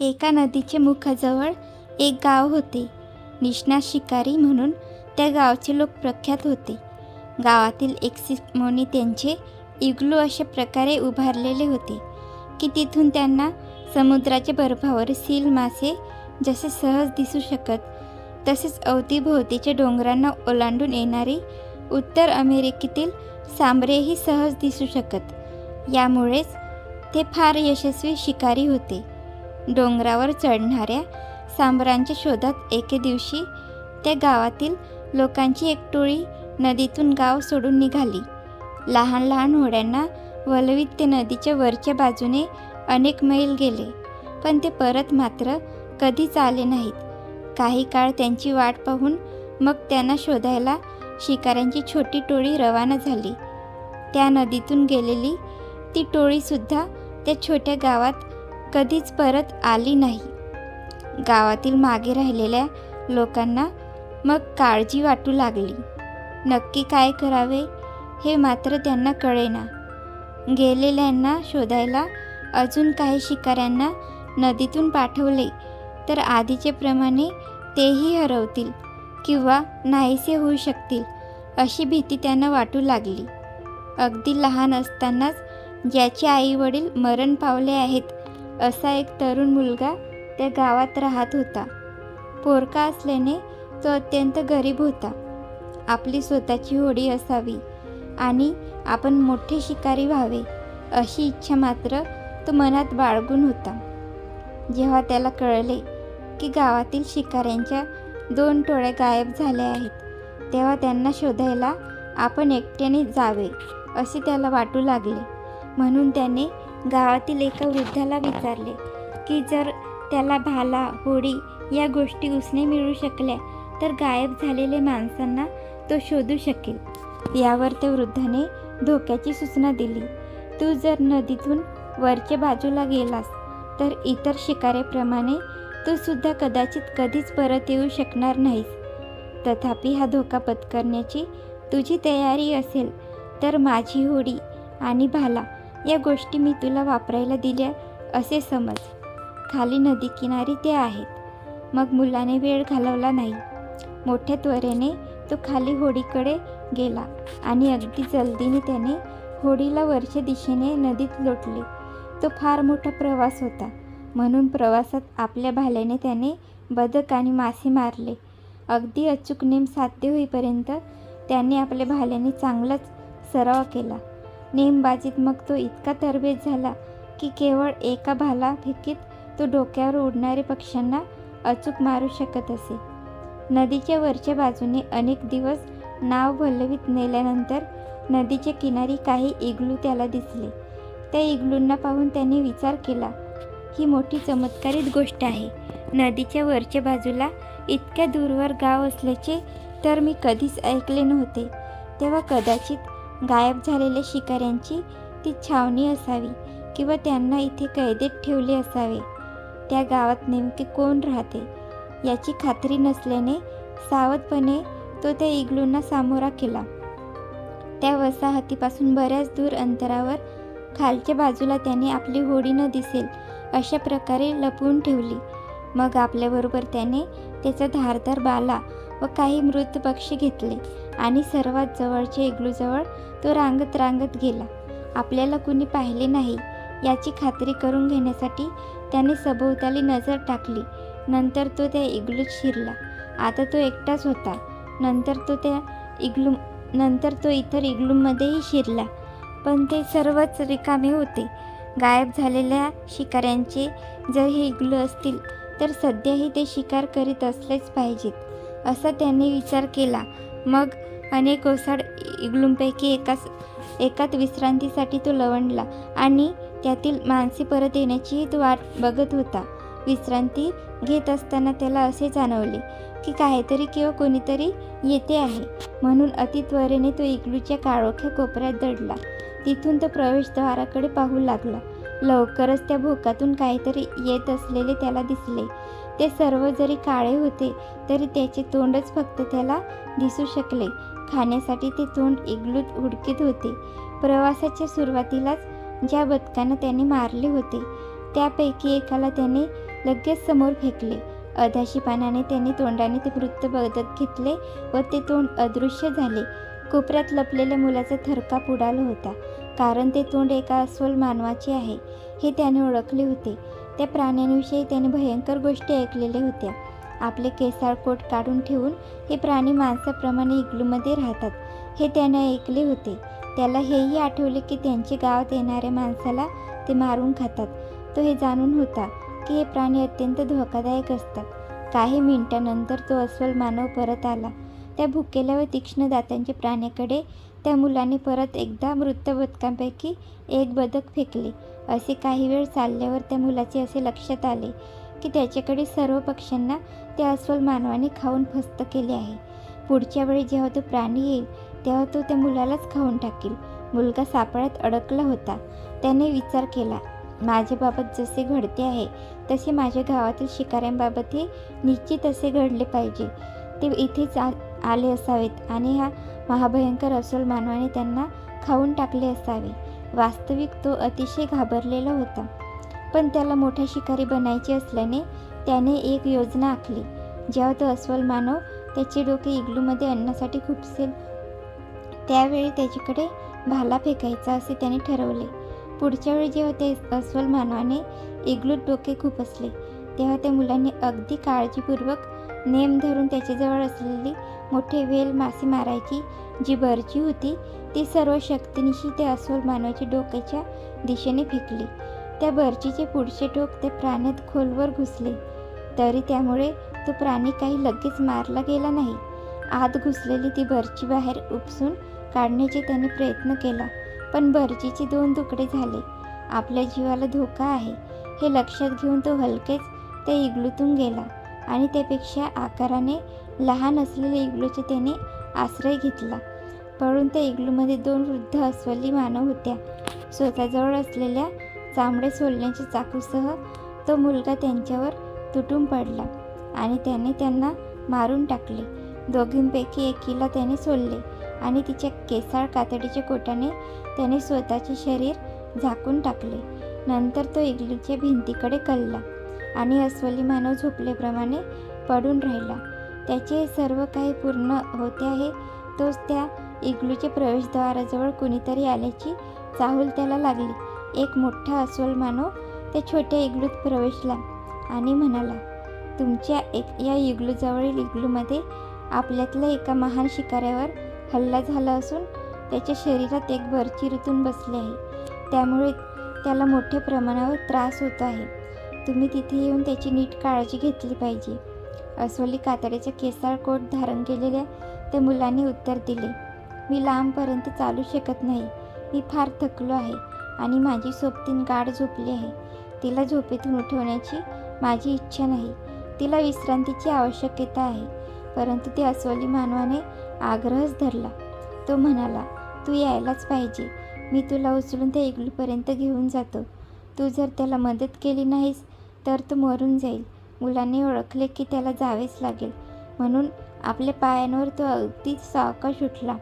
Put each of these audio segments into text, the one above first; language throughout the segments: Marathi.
एका नदीच्या मुखाजवळ एक गाव होते. निष्णा शिकारी म्हणून त्या गावचे लोक प्रख्यात होते. गावातील एक सिमोनी त्यांचे इग्लू अशा प्रकारे उभारलेले होते की तिथून त्यांना समुद्राच्या बर्फावर सील मासे जसे सहज दिसू शकत तसेच अवतीभोवतीच्या डोंगरांना ओलांडून येणारी उत्तर अमेरिकेतील सांबरेही सहज दिसू शकत. यामुळेच ते फार यशस्वी शिकारी होते. डोंगरावर चढणाऱ्या सांबरांच्या शोधात एके दिवशी त्या गावातील लोकांची एक टोळी नदीतून गाव सोडून निघाली. लहान लहान होड्यांना वलवीत ते नदीच्या वरच्या बाजूने अनेक मैल गेले पण ते परत मात्र कधीच आले नाहीत. काही काळ त्यांची वाट पाहून मग त्यांना शोधायला शिकाऱ्यांची छोटी टोळी रवाना झाली. त्या नदीतून गेलेली ती टोळीसुद्धा त्या छोट्या गावात कधीच परत आली नाही. गावातील मागे राहिलेल्या लोकांना मग काळजी वाटू लागली. नक्की काय करावे हे मात्र त्यांना कळेना. गेलेल्यांना शोधायला अजून काही शिकाऱ्यांना नदीतून पाठवले तर आधीचे प्रमाणे तेही हरवतील किंवा नाहीसे होऊ शकतील अशी भीती त्यांना वाटू लागली. अगदी लहान असतानाच ज्याचे आईवडील मरण पावले आहेत असा एक तरुण मुलगा त्या गावात राहत होता. पोरका असल्याने तो अत्यंत गरीब होता. आपली स्वतःची होडी असावी आणि आपण मोठे शिकारी व्हावे अशी इच्छा मात्र तो मनात बाळगून होता. जेव्हा त्याला कळले की गावातील शिकाऱ्यांच्या दोन टोळ्या गायब झाल्या आहेत तेव्हा त्यांना शोधायला आपण एकट्याने जावे असे त्याला वाटू लागले. म्हणून त्याने गावातील एका वृद्धाला विचारले की जर त्याला भाला होडी या गोष्टी उसने मिळू शकल्या तर गायब झालेल्या माणसांना तो शोधू शकेल. यावर त्या वृद्धाने धोक्याची सूचना दिली. तू जर नदीतून वरच्या बाजूला गेलास तर इतर शिकाऱ्याप्रमाणे तू सुद्धा कदाचित कधीच परत येऊ शकणार नाहीस. तथापि हा धोका पत्करण्याची तुझी तयारी असेल तर माझी होडी आणि भाला या गोष्टी मी तुला वापरायला दिल्या असे समज. खाली नदीकिनारी ते आहेत. मग मुलाने वेळ घालवला नाही. मोठ्या त्वरेने तो खाली होडीकडे गेला आणि अगदी जलदीने त्याने होडीला वरच्या दिशेने नदीत लोटले. तो फार मोठा प्रवास होता. म्हणून प्रवासात आपल्या भाल्याने त्याने बदक आणि मासे मारले. अगदी अचूक नेम साध्य होईपर्यंत त्याने आपल्या भाल्याने चांगलाच सराव केला. नेमबाजीत मग तो इतका तरबेज झाला की केवळ एका भाला फेकीत तो डोक्यावर उडणारे पक्ष्यांना अचूक मारू शकत असे. नदीच्या वरच्या बाजूने अनेक दिवस नाव भल्लवीत नेल्यानंतर नदीच्या किनारी काही इग्लू त्याला दिसले. त्या इग्लूंना पाहून त्याने विचार केला ही मोठी चमत्कारित गोष्ट आहे. नदीच्या वरच्या बाजूला इतक्या दूरवर गाव असल्याचे तर मी कधीच ऐकले नव्हते. तेव्हा कदाचित गायब झालेल्या शिकाऱ्यांची ती छावणी असावी किंवा त्यांना इथे कैदेत ठेवले असावे. त्या गावात नेमके कोण राहते? याची खात्री नसल्याने सावधपणे तो त्या इग्लूंना सामोरा केला. त्या वसाहतीपासून बऱ्याच दूर अंतरावर खालच्या बाजूला त्याने आपली होडी न दिसेल अशा प्रकारे लपवून ठेवली. मग आपल्याबरोबर त्याने त्याचा धारदार बाला व काही मृत पक्षी घेतले. आणि सर्वात जवळच्या इग्लूजवळ तो रांगत रांगत गेला. आपल्याला कुणी पाहिले नाही याची खात्री करून घेण्यासाठी त्याने सभोवताली नजर टाकली. नंतर तो त्या इग्लूत शिरला. आता तो एकटाच होता. नंतर तो त्या इग्लू नंतर तो इतर इग्लूमध्येही शिरला. पण ते सर्वच रिकामे होते. गायब झालेल्या शिकाऱ्यांचे जर हे इग्लू असतील तर सध्याही ते शिकार करीत असलेच पाहिजेत असा त्याने विचार केला. मग अनेक ओसाड इग्लूंपैकी एकाच एकात विश्रांतीसाठी तो लवंडला आणि त्यातील माणसे परत येण्याची तो वाट बघत होता. विश्रांती घेत असताना त्याला असे जाणवले की काहीतरी किंवा कोणीतरी येते आहे. म्हणून अतित्वरेने तो इग्लूच्या काळोख्या कोपऱ्यात दडला. तिथून तो प्रवेशद्वाराकडे पाहू लागला. लवकरच त्या भोकातून काहीतरी येत असलेले त्याला दिसले. ते सर्व जरी काळे होते तरी त्याचे तोंडच फक्त त्याला दिसू शकले. खाण्यासाठी ते तोंड इगलूत हुडकीत होते. प्रवासाच्या सुरुवातीलाच ज्या बदकांना त्याने मारले होते त्यापैकी एकाला त्याने लगेच समोर फेकले. अधाशीपानाने त्याने तोंडाने ते मृत बदत घेतले व ते तोंड अदृश्य झाले. कोपऱ्यात लपलेल्या मुलाचा थरकाप उडाला होता कारण ते तोंड एका अस्वल मानवाचे आहे हे त्याने ओळखले होते. त्या प्राण्यांविषयी त्याने भयंकर गोष्टी ऐकलेल्या होत्या. आपले केसाळ कोट काढून ठेवून हे प्राणी माणसाप्रमाणे इग्लूमध्ये राहतात. हे त्याने ऐकले होते. त्याला हेही आठवले की त्यांचे गावात येणाऱ्या माणसाला ते मारून खातात. तो हे जाणून होता की हे प्राणी अत्यंत धोकादायक असतात. काही मिनिटानंतर तो अस्वल मानव परत आला. त्या भुकेल्या व तीक्ष्ण दातांच्या प्राण्याकडे त्या मुलाने परत एकदा मृत बदकांपैकी एक बदक फेकले. असे काही वेळ चालल्यावर त्या मुलाचे असे लक्षात आले की त्याच्याकडे सर्व पक्ष्यांना त्या अस्वल मानवाने खाऊन फस्त केले आहे. पुढच्या वेळी जेव्हा तो प्राणी येईल तेव्हा तो त्या मुलालाच खाऊन टाकेल. मुलगा सापळ्यात अडकला होता. त्याने विचार केला माझ्याबाबत जसे घडते आहे तसे माझ्या गावातील शिकाऱ्यांबाबतही निश्चित असे घडले पाहिजे. ते इथेच आ आले असावेत आणि हा महाभयंकर अस्वल मानवाने त्यांना खाऊन टाकले असावे. वास्तविक तो अतिशय घाबरलेला होता. पण त्याला मोठा शिकारी बनायचे असल्याने त्याने एक योजना आखली जेव्हा तो अस्वल मानव त्याचे डोके इग्लूमध्ये आणण्यासाठी खुपसेल. त्यावेळी त्याच्याकडे भाला फेकायचा असे त्याने ठरवले. पुढच्या वेळी जेव्हा ते अस्वल मानवाने इग्लूत डोके खुपसले तेव्हा त्या मुलांनी अगदी काळजीपूर्वक नेम धरून त्याच्याजवळ असलेली मोठे वेल मासे मारायची जी बर्जी होती ती सर्व शक्तीनिशी त्या अस्वल मानवाच्या डोक्याच्या दिशेने फेकली. त्या बर्चीचे पुढचे टोक त्या प्राण्यात खोलवर घुसले. तरी त्यामुळे तो प्राणी काही लगेच मारला गेला नाही. आत घुसलेली ती बर्ची बाहेर उपसून काढण्याचे त्याने प्रयत्न केला पण बर्चीचे दोन तुकडे झाले. आपल्या जीवाला धोका आहे. हे लक्षात घेऊन तो हलकेच त्या इग्लूतून गेला आणि त्यापेक्षा आकाराने लहान असलेल्या इग्लूचे त्याने आश्रय घेतला. पळून त्या इग्लूमध्ये दोन वृद्ध अस्वली मानव होत्या. स्वतःजवळ असलेल्या चामडे सोलण्याच्या चाकूसह तो मुलगा त्यांच्यावर तुटून पडला आणि त्याने त्यांना मारून टाकले. दोघींपैकी एकीला त्याने सोलले आणि तिच्या केसाळ कातडीच्या कोटाने त्याने स्वतःचे शरीर झाकून टाकले. नंतर तो इग्लूच्या भिंतीकडे कलला आणि अस्वली मानव झोपल्याप्रमाणे पडून राहिला. त्याचे सर्व काही पूर्ण होते आहे तोच त्या इग्लूच्या प्रवेशद्वाराजवळ कुणीतरी आल्याची चाहूल त्याला लागली. एक मोठा अस्वल मानव त्या छोट्या इग्लूत प्रवेशला आणि म्हणाला तुमच्या एक या इग्लूजवळील इग्लूमध्ये आपल्यातल्या एका महान शिकाऱ्यावर हल्ला झाला असून त्याच्या शरीरात एक भरची ऋतून बसली आहे. त्यामुळे त्याला मोठ्या प्रमाणावर त्रास होत आहे. तुम्ही तिथे येऊन त्याची नीट काळजी घेतली पाहिजे. अस्वली कातडीचे केसाळ कोट धारण केलेल्या त्या मुलाने उत्तर दिले मी लांबपर्यंत चालू शकत नाही. मी फार थकलो आहे. आणि माझी सोबतीन गाढ झोपली आहे. तिला झोपेतून उठवण्याची माझी इच्छा नाही. तिला विश्रांतीची आवश्यकता आहे. परंतु त्या अस्वली मानवाने आग्रहच धरला. तो म्हणाला तू यायलाच पाहिजे. मी तुला उचलून त्या इग्लूपर्यंत घेऊन जातो. तू जर त्याला मदत केली नाहीस तर तो मरून जाईल. मुलाने ओळखले की त्याला जावेच लागेल. म्हणून आपल्या पायांवर तो अगदी सावकाश उठला.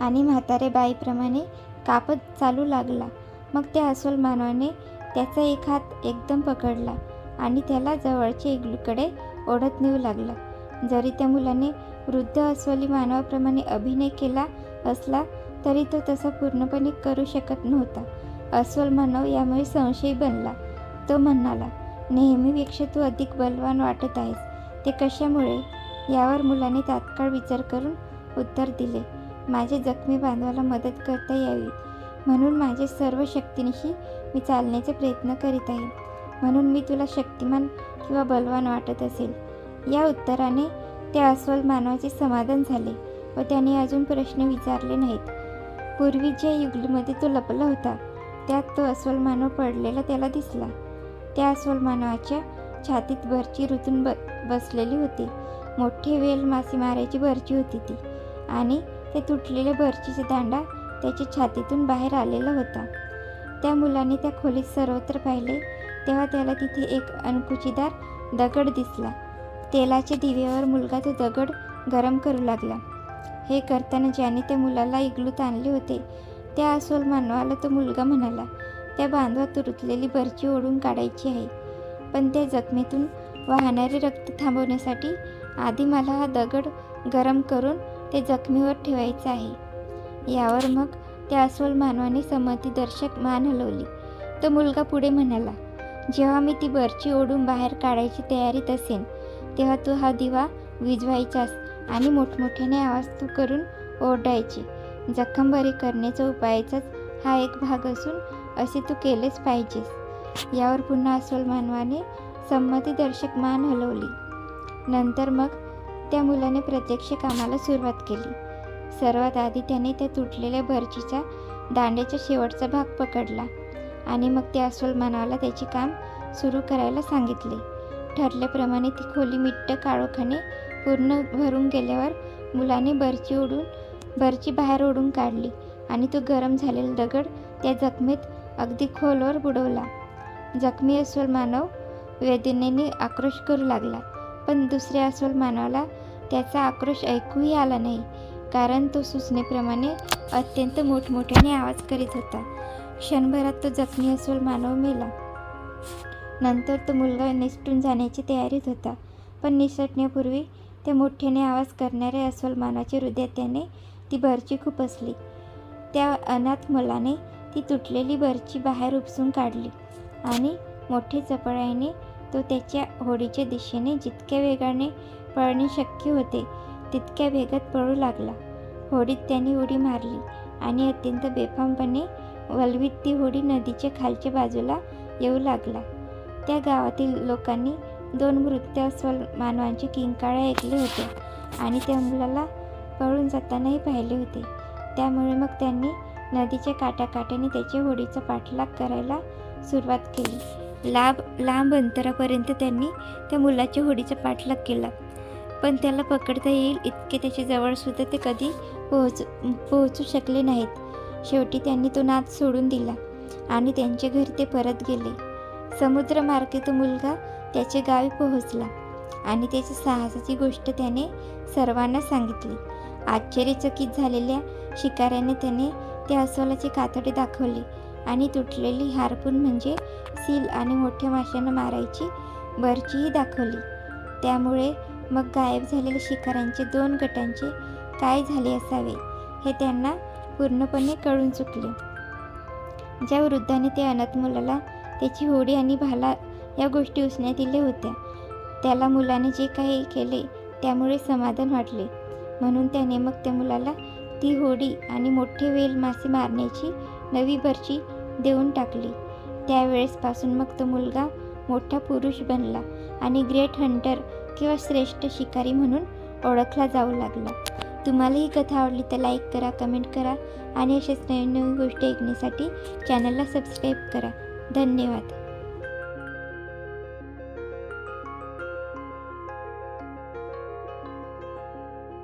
आणि म्हातारे बाईप्रमाणे कापत चालू लागला. मग त्या अस्वल मानवाने त्याचा एक हात एकदम पकडला आणि त्याला जवळच्या इग्लूकडे ओढत नेऊ लागला. जरी त्या मुलाने वृद्ध अस्वली मानवाप्रमाणे अभिनय केला असला तरी तो तसा पूर्णपणे करू शकत नव्हता. अस्वल मानव यामुळे संशयी बनला. तो म्हणाला नेहमीपेक्षा तू अधिक बलवान वाटत आहेस. ते कशामुळे? यावर मुलाने तात्काळ विचार करून उत्तर दिले. माझे जखमी बांधवाला मदत करता यावी. म्हणून माझ्या सर्व शक्तीनिशी मी चालण्याचा प्रयत्न करीत आहे. म्हणून मी तुला शक्तिमान किंवा बलवान वाटत असेल. या उत्तराने त्या अस्वल मानवाचे समाधान झाले व त्याने अजून प्रश्न विचारले नाहीत. पूर्वी ज्या युगलीमध्ये तो लपला होता त्यात तो अस्वल मानव पडलेला त्याला दिसला. त्या अस्वल मानवाच्या छातीत बर्ची ऋतून ब बसलेली होती. मोठे वेल मासे मारायची भरची होती ती. आणि ते तुटलेले भरचीचे दांडा त्याच्या छातीतून बाहेर आलेला होता. त्या मुलाने त्या खोलीत सर्वत्र पाहिले तेव्हा त्याला तिथे एक अणकुचीदार दगड दिसला. तेलाच्या दिव्यावर मुलगा तो दगड गरम करू लागला. हे करताना ज्याने त्या मुलाला इग्लूत आणले होते त्या अस्वल मानवाला तो मुलगा म्हणाला त्या बांधवात रुतलेली बर्ची ओढून काढायची आहे. पण त्या जखमेतून वाहणारे रक्त थांबवण्यासाठी आधी मला हा दगड गरम करून ते जखमीवर ठेवायचं आहे. यावर मग त्या अस्वल मानवाने संमतीदर्शक मान हलवली. तो मुलगा पुढे म्हणाला जेव्हा मी ती बर्ची ओढून बाहेर काढायची तयारीत असेन तेव्हा तू हा दिवा विझवायचास आणि मोठमोठ्याने आवाज तू करून ओरडायची. जखम बरी करण्याचा उपायाचाच हा एक भाग असून असे तू केलेच पाहिजेस. यावर पुन्हा अस्वल मानवाने संमतीदर्शक मान हलवली. नंतर मग त्या मुलाने प्रत्यक्ष कामाला सुरुवात केली. सर्वात आधी त्याने त्या तुटलेल्या भरचीचा दांड्याचा शेवटचा भाग पकडला आणि मग त्या अस्वल मानवाला त्याचे काम सुरू करायला सांगितले. ठरल्याप्रमाणे ती खोली मिट्ट काळोखाने पूर्ण भरून गेल्यावर मुलाने बरची ओढून बरची बाहेर ओढून काढली आणि तो गरम झालेला दगड त्या जखमेत अगदी खोलवर बुडवला. जखमी अस्वल मानव वेदनेने आक्रोश करू लागला. पण दुसऱ्या अस्वल मानवाला त्याचा आक्रोश ऐकूही आला नाही कारण तो सुचनेप्रमाणे अत्यंत मोठमोठ्याने आवाज करीत होता. क्षणभरात तो जखमी अस्वल मानव मेला. नंतर तो मुलगा निसटून जाण्याची तयारीत होता पण निसटण्यापूर्वी त्या मोठ्याने आवाज करणाऱ्या अस्वल मानवाच्या हृदयात त्याने ती बरची खूप असली. त्या अनाथ मुलाने ती तुटलेली बरची बाहेर उपसून काढली आणि मोठे चपळाईने तो त्याच्या होडीच्या दिशेने जितक्या वेगाने पळणे शक्य होते तितक्या वेगात पळू लागला. होडीत त्याने उडी मारली आणि अत्यंत बेफामपणे वलवीत ती होडी नदीच्या खालच्या बाजूला येऊ लागला. त्या गावातील लोकांनी दोन मृत्य अस्वल मानवांचे किंकाळ्या ऐकले होते आणि त्या मुलाला पळून जातानाही पाहिले होते. त्यामुळे मग त्यांनी नदीच्या काठाकाठाने त्याच्या होडीचा पाठलाग करायला सुरुवात केली. लांब लांब अंतरापर्यंत त्यांनी त्या मुलाच्या होडीचा पाठलाग केला. पण त्याला पकडता येईल इतके त्याच्या जवळसुद्धा ते कधी पोहोच पोहोचू शकले नाहीत. शेवटी त्यांनी तो नाद सोडून दिला आणि त्यांच्या घरी ते परत गेले. समुद्रमार्गे तो मुलगा त्याच्या गावी पोहोचला आणि त्याच्या साहसाची गोष्ट त्याने सर्वांना सांगितली. आश्चर्यचकित झालेल्या शिकाऱ्याने त्याने त्या अस्वलाचे कातडी दाखवली. आणि तुटलेली हारपून म्हणजे सील आणि मोठ्या माशांना मारायची बरचीही दाखवली. त्यामुळे मग गायब झालेल्या शिकाऱ्यांचे दोन गटांचे काय झाले असावे हे त्यांना पूर्णपणे कळून चुकले. ज्या वृद्धाने ते अनाथ मुलाला त्याची होडी आणि भाला या गोष्टी उसण्यात दिल्या होत्या त्याला मुलाने जे काही केले त्यामुळे समाधान वाटले. म्हणून त्याने मग त्या मुलाला ती होडी आणि मोठे वेल मासे मारण्याची नवी भरची देऊन टाकली. त्यावेळेसपासून मग तो मुलगा मोठा पुरुष बनला आणि ग्रेट हंटर किंवा श्रेष्ठ शिकारी म्हणून ओळखला जाऊ लागला. तुम्हाला ही कथा आवडली तर लाईक करा कमेंट करा आणि अशाच नवीन नवीन गोष्टी ऐकण्यासाठी चॅनलला सबस्क्राईब करा. धन्यवाद.